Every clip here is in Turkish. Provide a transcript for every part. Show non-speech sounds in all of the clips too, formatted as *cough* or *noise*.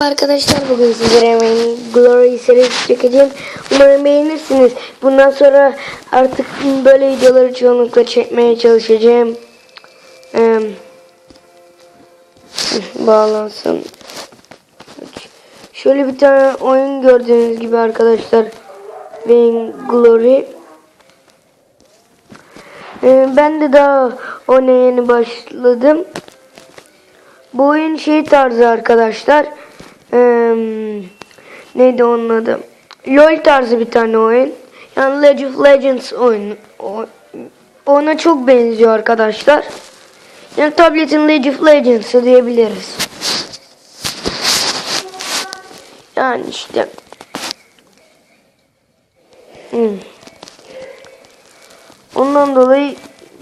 Arkadaşlar bugün sizlere Glory serisi çekeceğim. Umarım beğenirsiniz. Bundan sonra artık böyle videoları çoğunlukla çekmeye çalışacağım. Ee, *laughs* bağlansın. Şöyle bir tane oyun gördüğünüz gibi arkadaşlar. Benim Glory. Ben de daha oyuna yeni başladım. Bu oyun şey tarzı arkadaşlar. Eee, neydi onun adı? LoL tarzı bir tane oyun. Yani League of Legends oyun. O, ona çok benziyor arkadaşlar. Yani tabletin League of Legends'ı diyebiliriz. Yani işte. Hmm. Ondan dolayı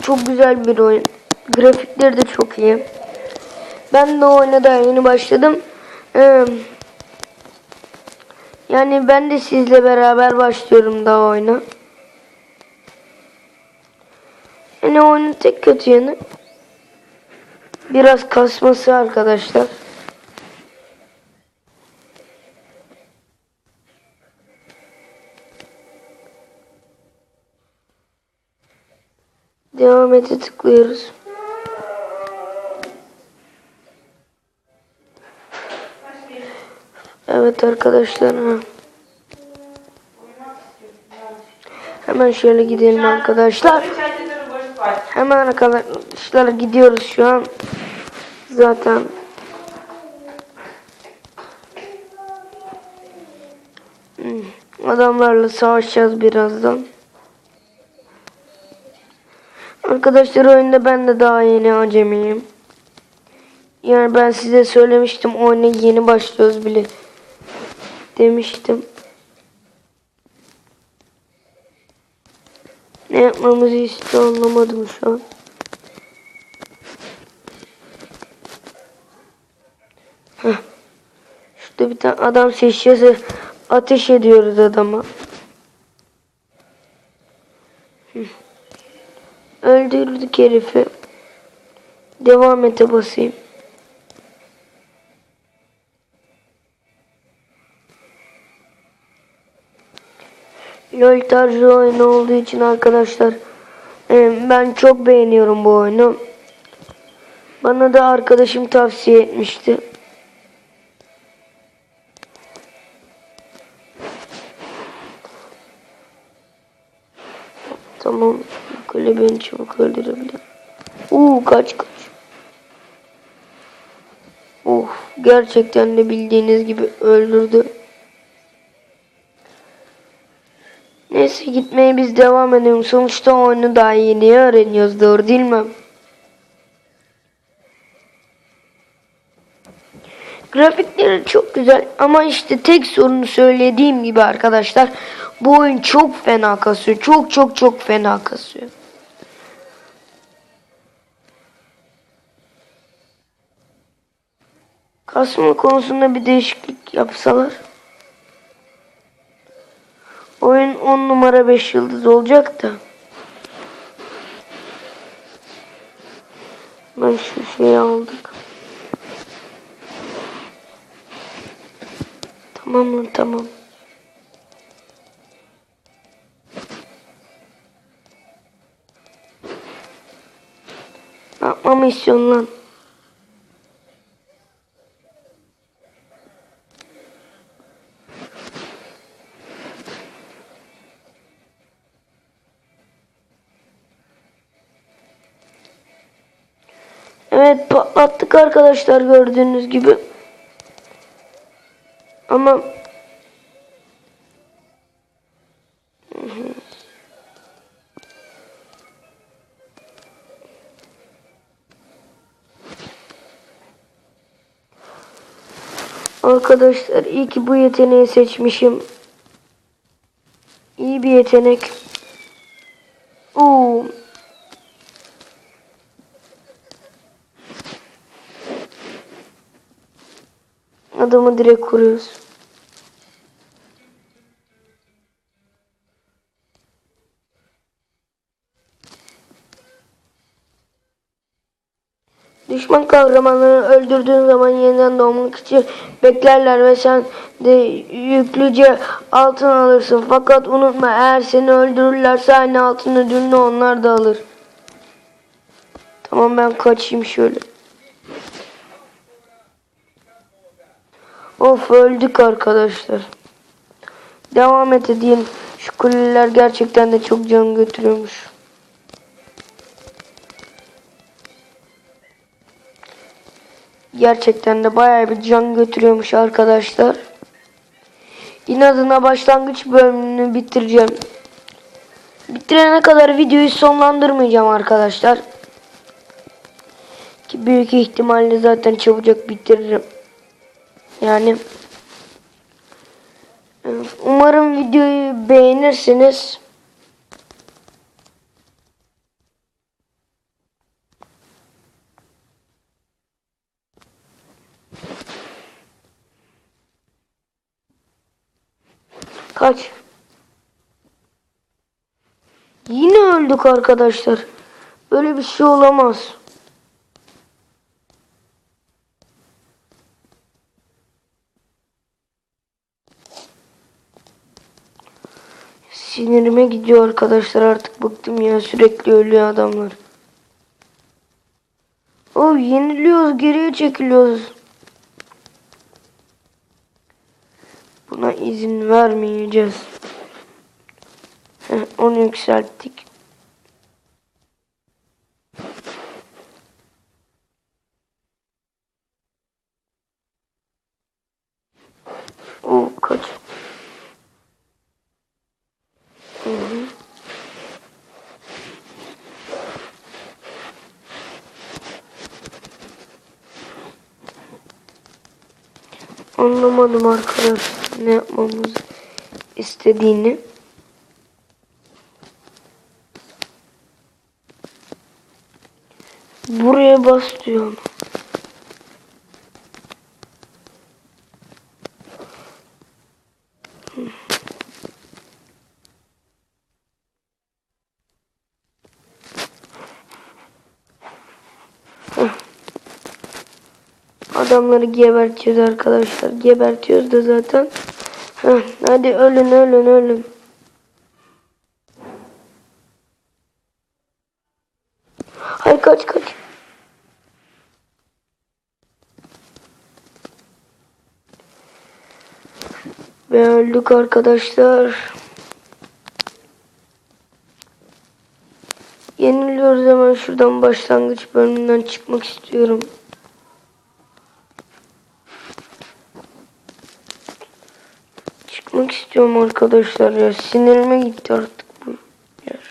çok güzel bir oyun. Grafikleri de çok iyi. Ben de oyuna da yeni başladım. Yani ben de sizle beraber başlıyorum daha oyuna. Yani oyunun tek kötü yanı biraz kasması arkadaşlar. Devam ete tıklıyoruz. Evet arkadaşlar. Hemen şöyle gidelim arkadaşlar. Hemen arkadaşlar gidiyoruz şu an. Zaten adamlarla savaşacağız birazdan. Arkadaşlar oyunda ben de daha yeni acemiyim. Yani ben size söylemiştim oyuna yeni başlıyoruz bile demiştim. Ne yapmamızı istiyor anlamadım şu an. Heh. Şurada bir tane adam seçeceğiz. Ateş ediyoruz adama. Öldürdük herifi. Devam ete basayım. LoL tarzı oyun olduğu için arkadaşlar e, ben çok beğeniyorum bu oyunu. Bana da arkadaşım tavsiye etmişti. Tamam. Kule beni çabuk öldürebilir. Uuu kaç kaç. Of gerçekten de bildiğiniz gibi öldürdü. Neyse gitmeye biz devam edelim. Sonuçta oyunu daha yeni öğreniyoruz doğru değil mi? Grafikleri çok güzel ama işte tek sorunu söylediğim gibi arkadaşlar bu oyun çok fena kasıyor. Çok çok çok fena kasıyor. Kasma konusunda bir değişiklik yapsalar. Oyun 10 numara 5 yıldız olacak da. Ben şu şeyi aldık. Tamam lan tamam. Yapmamı istiyorsun lan? Evet patlattık arkadaşlar gördüğünüz gibi. Ama Arkadaşlar iyi ki bu yeteneği seçmişim. İyi bir yetenek. Adamı direkt kuruyoruz. Düş düşman kahramanları öldürdüğün zaman yeniden doğmak için beklerler ve sen de yüklüce altın alırsın. Fakat unutma eğer seni öldürürlerse aynı altın ödülünü onlar da alır. Tamam ben kaçayım şöyle. Of öldük arkadaşlar. Devam et edeyim. Şu kuleler gerçekten de çok can götürüyormuş. Gerçekten de bayağı bir can götürüyormuş arkadaşlar. İnadına başlangıç bölümünü bitireceğim. Bitirene kadar videoyu sonlandırmayacağım arkadaşlar. Ki büyük ihtimalle zaten çabucak bitiririm. Yani umarım videoyu beğenirsiniz. Kaç. Yine öldük arkadaşlar. Böyle bir şey olamaz. Sinirime gidiyor arkadaşlar artık bıktım ya sürekli ölüyor adamlar. Oh yeniliyoruz geriye çekiliyoruz. Buna izin vermeyeceğiz. Onu yükselttik. O kaç? Hı hı. Anlamadım arkadaşlar ne yapmamız istediğini. Buraya bas diyor. Adamları gebertiyoruz arkadaşlar. Gebertiyoruz da zaten. Heh, hadi ölün ölün ölün. Hayır kaç kaç. Ve öldük arkadaşlar. Yeniliyoruz hemen şuradan başlangıç bölümünden çıkmak istiyorum. Çıkmak istiyorum arkadaşlar ya. Sinirime gitti artık bu yer.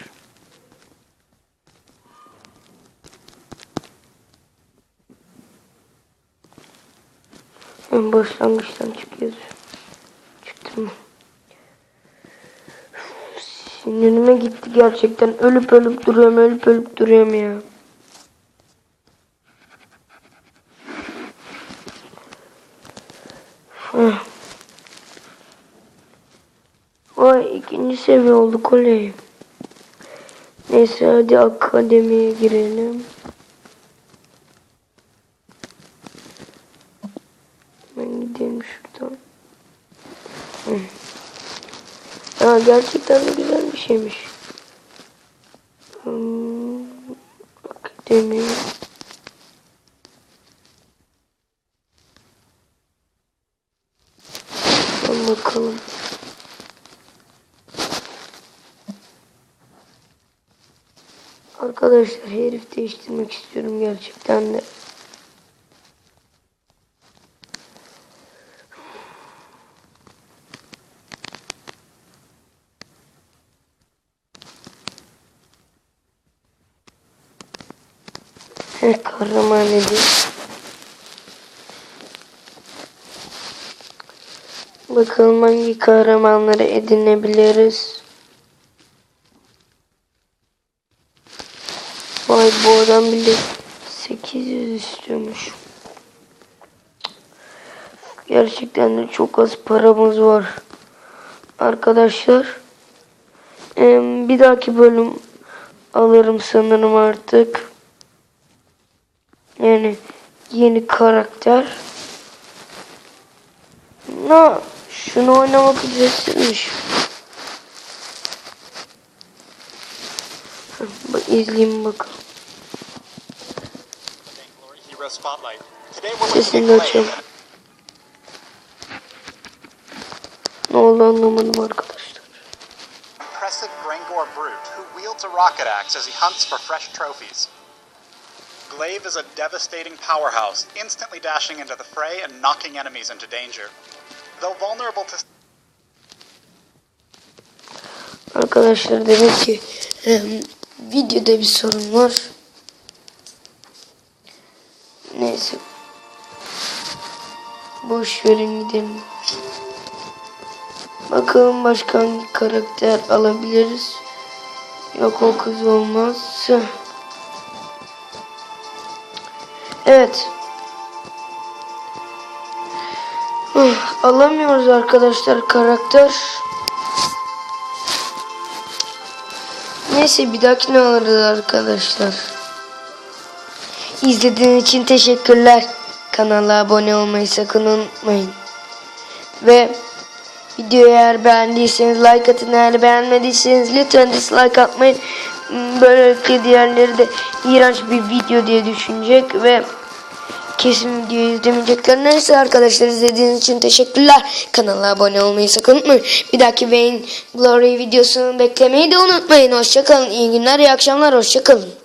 En başlangıçtan çıkıyoruz. Çıktım. Sinirime gitti gerçekten. Ölüp ölüp duruyorum, ölüp ölüp duruyorum ya. Heh. İkinci seviye olduk oley. Neyse hadi akademiye girelim. Ben gideyim şuradan. Hı. Ya gerçekten güzel bir şeymiş. Hmm, akademi. Bakalım bakalım. Arkadaşlar herif değiştirmek istiyorum gerçekten de. Kahraman edeyim. Bakalım hangi kahramanları edinebiliriz. Bu adam bile 800 istiyormuş. Gerçekten de çok az paramız var. Arkadaşlar. Bir dahaki bölüm alırım sanırım artık. Yani yeni karakter. No, şunu oynamak ücretsizmiş. Bak bakalım. Hero Spotlight. Today we're looking Sesini de at açalım. Glaive, Ne oldu anlamadım arkadaşlar. an impressive Grangor brute who wields a rocket axe as he hunts for fresh trophies. Glaive is a devastating powerhouse, instantly dashing into the fray and knocking enemies into danger. Though vulnerable to Arkadaşlar demek ki em, videoda bir sorun var. Boş verin gidelim. Bakalım başka hangi karakter alabiliriz. Yok o kız olmaz. Evet. Alamıyoruz arkadaşlar karakter. Neyse bir dahakine alırız arkadaşlar. İzlediğiniz için teşekkürler. Kanala abone olmayı sakın unutmayın. Ve videoyu eğer beğendiyseniz like atın. Eğer beğenmediyseniz lütfen dislike atmayın. Hmm, Böylelikle diğerleri de iğrenç bir video diye düşünecek ve kesin videoyu izlemeyecekler. Neyse arkadaşlar izlediğiniz için teşekkürler. Kanala abone olmayı sakın unutmayın. Bir dahaki Wayne Glory videosunu beklemeyi de unutmayın. Hoşçakalın. İyi günler, iyi akşamlar. Hoşçakalın.